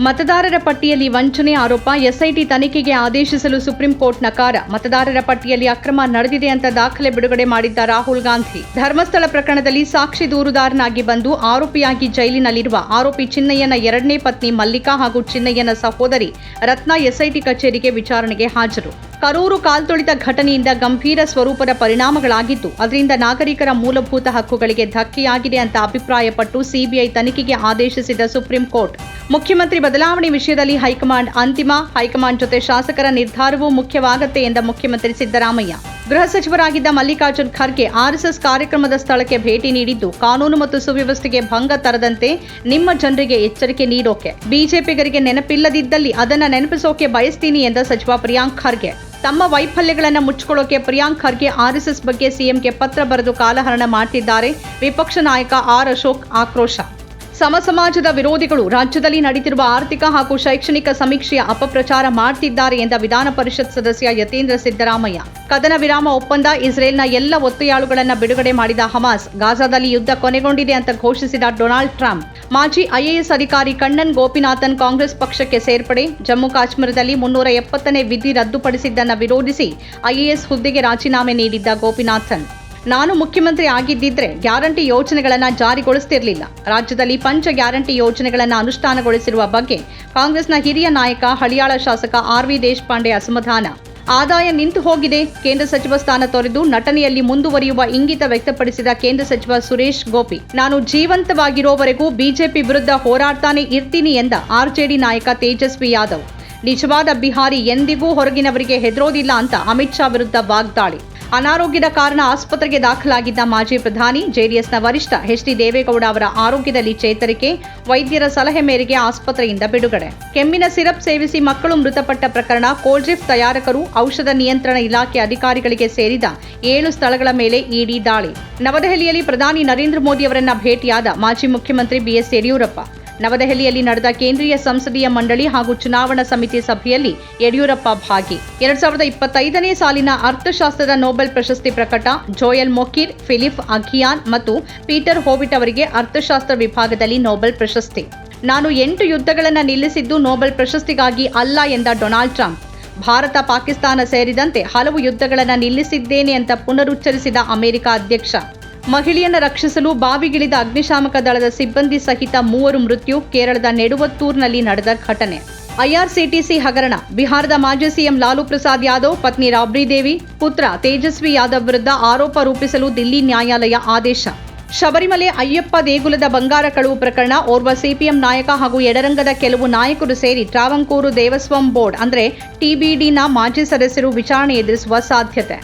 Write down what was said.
ಮತದಾರರ ಪಟ್ಟಿಯಲ್ಲಿ ವಂಚನೆ ಆರೋಪ, ಎಸ್ಐಟಿ ತನಿಖೆಗೆ ಆದೇಶಿಸಲು ಸುಪ್ರೀಂ ಕೋರ್ಟ್ ನಕಾರ. ಮತದಾರರ ಪಟ್ಟಿಯಲ್ಲಿ ಅಕ್ರಮ ನಡೆದಿದೆ ಅಂತ ದಾಖಲೆ ಬಿಡುಗಡೆ ಮಾಡಿದ್ದ ರಾಹುಲ್ ಗಾಂಧಿ. ಧರ್ಮಸ್ಥಳ ಪ್ರಕರಣದಲ್ಲಿ ಸಾಕ್ಷಿ ದೂರುದಾರನಾಗಿ ಬಂದು ಆರೋಪಿಯಾಗಿ ಜೈಲಿನಲ್ಲಿರುವ ಆರೋಪಿ ಚಿನ್ನಯ್ಯನ ಎರಡನೇ ಪತ್ನಿ ಮಲ್ಲಿಕಾ ಹಾಗೂ ಚಿನ್ನಯ್ಯನ ಸಹೋದರಿ ರತ್ನ ಎಸ್ಐಟಿ ಕಚೇರಿಗೆ ವಿಚಾರಣೆಗೆ ಹಾಜರು. ಕರೂರು ಕಾಲ್ತೊಳಿತ ಘಟನೆಯಿಂದ ಗಂಭೀರ ಸ್ವರೂಪದ ಪರಿಣಾಮಗಳಾಗಿದ್ದು, ಅದರಿಂದ ನಾಗರಿಕರ ಮೂಲಭೂತ ಹಕ್ಕುಗಳಿಗೆ ಧಕ್ಕೆಯಾಗಿದೆ ಅಂತ ಅಭಿಪ್ರಾಯಪಟ್ಟು ಸಿಬಿಐ ತನಿಖೆಗೆ ಆದೇಶಿಸಿದ ಸುಪ್ರೀಂ ಕೋರ್ಟ್. ಮುಖ್ಯಮಂತ್ರಿ ಬದಲಾವಣೆ ವಿಷಯದಲ್ಲಿ ಹೈಕಮಾಂಡ್ ಅಂತಿಮ. ಹೈಕಮಾಂಡ್ ಜೊತೆ ಶಾಸಕರ ನಿರ್ಧಾರವೂ ಮುಖ್ಯವಾಗತ್ತೆ ಎಂದ ಮುಖ್ಯಮಂತ್ರಿ ಸಿದ್ದರಾಮಯ್ಯ. ಗೃಹ ಸಚಿವರಾಗಿದ್ದ ಮಲ್ಲಿಕಾರ್ಜುನ್ ಖರ್ಗೆ ಆರ್ಎಸ್ಎಸ್ ಕಾರ್ಯಕ್ರಮದ ಸ್ಥಳಕ್ಕೆ ಭೇಟಿ ನೀಡಿದ್ದು, ಕಾನೂನು ಮತ್ತು ಸುವ್ಯವಸ್ಥೆಗೆ ಭಂಗ ತರದಂತೆ ನಿಮ್ಮ ಜನರಿಗೆ ಎಚ್ಚರಿಕೆ ನೀಡೋಕೆ. ಬಿಜೆಪಿಗರಿಗೆ ನೆನಪಿಲ್ಲದಿದ್ದಲ್ಲಿ ಅದನ್ನ ನೆನಪಿಸೋಕೆ ಬಯಸ್ತೀನಿ ಎಂದ ಸಚಿವ ಪ್ರಿಯಾಂಕ್ ಖರ್ಗೆ. ತಮ್ಮ ವೈಫಲ್ಯಗಳನ್ನು ಮುಚ್ಚಿಕೊಳ್ಳೋಕೆ ಪ್ರಿಯಾಂಕ್ ಖರ್ಗೆ ಆರ್ಎಸ್ಎಸ್ ಬಗ್ಗೆ ಸಿಎಂಗೆ ಪತ್ರ ಬರೆದು ಕಾಲಹರಣ ಮಾಡ್ತಿದ್ದಾರೆ ವಿಪಕ್ಷ ನಾಯಕ ಆರ್ ಅಶೋಕ್ ಆಕ್ರೋಶ. ಸಮ ಸಮಾಜದ ವಿರೋಧಿಗಳು ರಾಜ್ಯದಲ್ಲಿ ನಡೆದಿರುವ ಆರ್ಥಿಕ ಹಾಗೂ ಶೈಕ್ಷಣಿಕ ಸಮೀಕ್ಷೆಯ ಅಪಪ್ರಚಾರ ಮಾಡ್ತಿದ್ದಾರೆ ಎಂದ ವಿಧಾನ ಪರಿಷತ್ ಸದಸ್ಯ ಯತೇಂದ್ರ ಸಿದ್ದರಾಮಯ್ಯ. ಕದನ ವಿರಾಮ ಒಪ್ಪಂದ ಇಸ್ರೇಲ್ನ ಎಲ್ಲ ಒತ್ತೆಯಾಳುಗಳನ್ನು ಬಿಡುಗಡೆ ಮಾಡಿದ ಹಮಾಸ್ ಗಾಜಾದಲ್ಲಿ ಯುದ್ಧ ಕೊನೆಗೊಂಡಿದೆ ಅಂತ ಘೋಷಿಸಿದ ಡೊನಾಲ್ಡ್ ಟ್ರಂಪ್. ಮಾಜಿ ಐಎಎಸ್ ಅಧಿಕಾರಿ ಕಣ್ಣನ್ ಗೋಪಿನಾಥನ್ ಕಾಂಗ್ರೆಸ್ ಪಕ್ಷಕ್ಕೆ ಸೇರ್ಪಡೆ, ಜಮ್ಮು ಕಾಶ್ಮೀರದಲ್ಲಿ ಮುನ್ನೂರ ಎಪ್ಪತ್ತನೇ ವಿಧಿ ರದ್ದುಪಡಿಸಿದ್ದನ್ನು ವಿರೋಧಿಸಿ ಐಎಎಸ್ ಹುದ್ದೆಗೆ ರಾಜೀನಾಮೆ ನೀಡಿದ್ದ ಗೋಪಿನಾಥನ್. ನಾನು ಮುಖ್ಯಮಂತ್ರಿ ಆಗಿದ್ದಿದ್ರೆ ಗ್ಯಾರಂಟಿ ಯೋಜನೆಗಳನ್ನು ಜಾರಿಗೊಳಿಸ್ತಿರಲಿಲ್ಲ. ರಾಜ್ಯದಲ್ಲಿ ಪಂಚ ಗ್ಯಾರಂಟಿ ಯೋಜನೆಗಳನ್ನು ಅನುಷ್ಠಾನಗೊಳಿಸಿರುವ ಬಗ್ಗೆ ಕಾಂಗ್ರೆಸ್ನ ಹಿರಿಯ ನಾಯಕ, ಹಳಿಯಾಳ ಶಾಸಕ ಆರ್ ವಿ ದೇಶಪಾಂಡೆ ಅಸಮಾಧಾನ. ಆದಾಯ ನಿಂತು ಹೋಗಿದೆ. ಕೇಂದ್ರ ಸಚಿವ ಸ್ಥಾನ ತೊರೆದು ನಟನೆಯಲ್ಲಿ ಮುಂದುವರಿಯುವ ಇಂಗಿತ ವ್ಯಕ್ತಪಡಿಸಿದ ಕೇಂದ್ರ ಸಚಿವ ಸುರೇಶ್ ಗೋಪಿ. ನಾನು ಜೀವಂತವಾಗಿರೋವರೆಗೂ ಬಿಜೆಪಿ ವಿರುದ್ಧ ಹೋರಾಡ್ತಾನೆ ಇರ್ತೀನಿ ಎಂದ ಆರ್ಜೆಡಿ ನಾಯಕ ತೇಜಸ್ವಿ ಯಾದವ್. ನಿಜವಾದ ಬಿಹಾರಿ ಎಂದಿಗೂ ಹೊರಗಿನವರಿಗೆ ಹೆದರೋದಿಲ್ಲ ಅಂತ ಅಮಿತ್ ಶಾ ವಿರುದ್ಧ ವಾಗ್ದಾಳಿ. ಅನಾರೋಗ್ಯದ ಕಾರಣ ಆಸ್ಪತ್ರೆಗೆ ದಾಖಲಾಗಿದ್ದ ಮಾಜಿ ಪ್ರಧಾನಿ, ಜೆಡಿಎಸ್ನ ವರಿಷ್ಠ ಎಚ್ ಡಿ ದೇವೇಗೌಡ ಅವರ ಆರೋಗ್ಯದಲ್ಲಿ ಚೇತರಿಕೆ, ವೈದ್ಯರ ಸಲಹೆ ಮೇರೆಗೆ ಆಸ್ಪತ್ರೆಯಿಂದ ಬಿಡುಗಡೆ. ಕೆಮ್ಮಿನ ಸಿರಪ್ ಸೇವಿಸಿ ಮಕ್ಕಳು ಮೃತಪಟ್ಟ ಪ್ರಕರಣ ಕೋಲ್ಡ್ರಿಫ್ ತಯಾರಕರು, ಔಷಧ ನಿಯಂತ್ರಣ ಇಲಾಖೆ ಅಧಿಕಾರಿಗಳಿಗೆ ಸೇರಿದ ಏಳು ಸ್ಥಳಗಳ ಮೇಲೆ ಇಡಿ ದಾಳಿ. ನವದೆಹಲಿಯಲ್ಲಿ ಪ್ರಧಾನಿ ನರೇಂದ್ರ ಮೋದಿ ಅವರನ್ನ ಭೇಟಿಯಾದ ಮಾಜಿ ಮುಖ್ಯಮಂತ್ರಿ ಬಿಎಸ್ ಯಡಿಯೂರಪ್ಪ. ನವದೆಹಲಿಯಲ್ಲಿ ನಡೆದ ಕೇಂದ್ರೀಯ ಸಂಸದೀಯ ಮಂಡಳಿ ಹಾಗೂ ಚುನಾವಣಾ ಸಮಿತಿ ಸಭೆಯಲ್ಲಿ ಯಡಿಯೂರಪ್ಪ ಭಾಗಿ. ಎರಡ್ ಸಾವಿರದ ಇಪ್ಪತ್ತೈದನೇ ಸಾಲಿನ ಅರ್ಥಶಾಸ್ತ್ರದ ನೋಬೆಲ್ ಪ್ರಶಸ್ತಿ ಪ್ರಕಟ, ಜೋಯಲ್ ಮೊಕೀರ್, ಫಿಲಿಪ್ ಅಖಿಯಾನ್ ಮತ್ತು ಪೀಟರ್ ಹೋವಿಟ್ ಅವರಿಗೆ ಅರ್ಥಶಾಸ್ತ್ರ ವಿಭಾಗದಲ್ಲಿ ನೋಬೆಲ್ ಪ್ರಶಸ್ತಿ. ನಾನು ಎಂಟು ಯುದ್ಧಗಳನ್ನು ನಿಲ್ಲಿಸಿದ್ದು ನೋಬೆಲ್ ಪ್ರಶಸ್ತಿಗಾಗಿ ಅಲ್ಲ ಎಂದ ಡೊನಾಲ್ಡ್ ಟ್ರಂಪ್. ಭಾರತ ಪಾಕಿಸ್ತಾನ ಸೇರಿದಂತೆ ಹಲವು ಯುದ್ಧಗಳನ್ನು ನಿಲ್ಲಿಸಿದ್ದೇನೆ ಅಂತ ಪುನರುಚ್ಚರಿಸಿದ ಅಮೆರಿಕ ಅಧ್ಯಕ್ಷ. ಮಹಿಳೆಯನ್ನ ರಕ್ಷಿಸಲು ಬಾವಿಗಿಳಿದ ಅಗ್ನಿಶಾಮಕ ದಳದ ಸಿಬ್ಬಂದಿ ಸಹಿತ ಮೂವರು ಮೃತ್ಯು ಕೇರಳದ ನೆಡುವತ್ತೂರ್ನಲ್ಲಿ ನಡೆದ ಘಟನೆ. ಐಆರ್ಸಿಟಿಸಿ ಹಗರಣ. ಬಿಹಾರದ ಮಾಜಿ ಸಿಎಂ ಲಾಲು ಪ್ರಸಾದ್ ಯಾದವ್, ಪತ್ನಿ ರಾಬ್ರಿ ದೇವಿ, ಪುತ್ರ ತೇಜಸ್ವಿ ಯಾದವ್ ವಿರುದ್ಧ ಆರೋಪ ರೂಪಿಸಲು ದಿಲ್ಲಿ ನ್ಯಾಯಾಲಯ ಆದೇಶ. ಶಬರಿಮಲೆ ಅಯ್ಯಪ್ಪ ದೇಗುಲದ ಬಂಗಾರ ಕಳುವು ಪ್ರಕರಣ ಓರ್ವ ಸಿಪಿಎಂ ನಾಯಕ ಹಾಗೂ ಎಡರಂಗದ ಕೆಲವು ನಾಯಕರು ಸೇರಿ ಟ್ರಾವಂಕೂರು ದೇವಸ್ವಂ ಬೋರ್ಡ್, ಅಂದರೆ ಟಿಬಿಡಿನ ಮಾಜಿ ಸದಸ್ಯರು ವಿಚಾರಣೆ ಎದುರಿಸುವ ಸಾಧ್ಯತೆ.